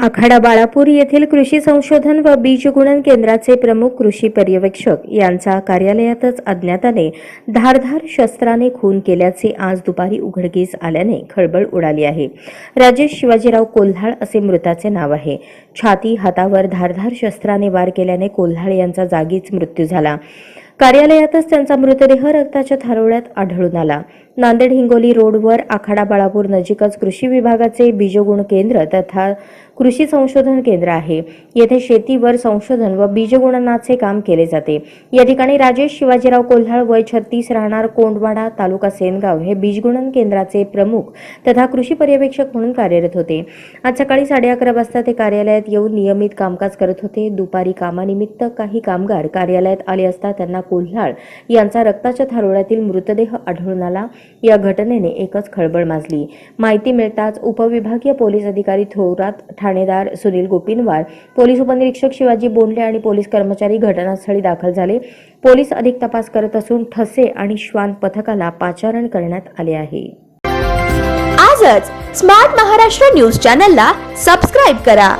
आखाडा बाळापूर येथील कृषी संशोधन व बीज गुणन केंद्राचे प्रमुख कृषी पर्यवेक्षक यांचा कार्यालयातच अज्ञाताने धारधार शस्त्राने खून केल्याचे आज दुपारी उघडकीस आल्याने खळबळ उडाली आहे. राजेश शिवाजीराव कोल्हाळ असे मृताचे नाव आहे. छाती हातावर धारधार शस्त्राने वार केल्याने कोल्हाळ यांचा जागीच मृत्यू झाला. कार्यालयातच त्यांचा मृतदेह रक्ताच्या थारोळ्यात आढळून आला. नांदेड हिंगोली रोडवर आखाडा बाळापूर नजीकच कृषी विभागाचे बीजगुण केंद्र तथा कृषी संशोधन केंद्र आहे. येथे शेतीवर संशोधन व बीजगुणनाचे काम केले जाते. या ठिकाणी राजेश शिवाजीराव कोल्हाळ वय छत्तीस राहणार कोंडवाडा तालुका सेनगाव हे बीजगुणन केंद्राचे प्रमुख तथा कृषी पर्यवेक्षक म्हणून कार्यरत होते. आज सकाळी साडे अकरा वाजता ते कार्यालयात येऊन नियमित कामकाज करत होते. दुपारी कामानिमित्त काही कामगार कार्यालयात आले असता त्यांना कोल्हाळ यांचा रक्ताच्या थारोळ्यातील मृतदेह आढळून आला. या घटनेने एकच खळबळ माजली. माहिती मिळताच उपविभागीय पोलीस अधिकारी थोरात ठाणेदार सुनील गोपिनवार पोलीस उपनिरीक्षक शिवाजी बोंडले आणि पोलीस कर्मचारी घटनास्थळी दाखल झाले. पोलीस अधिक तपास करत असून ठसे आणि श्वान पथकाला पाचारण करण्यात आले आहे. आजच स्मार्ट महाराष्ट्र न्यूज चॅनलला सबस्क्राईब करा.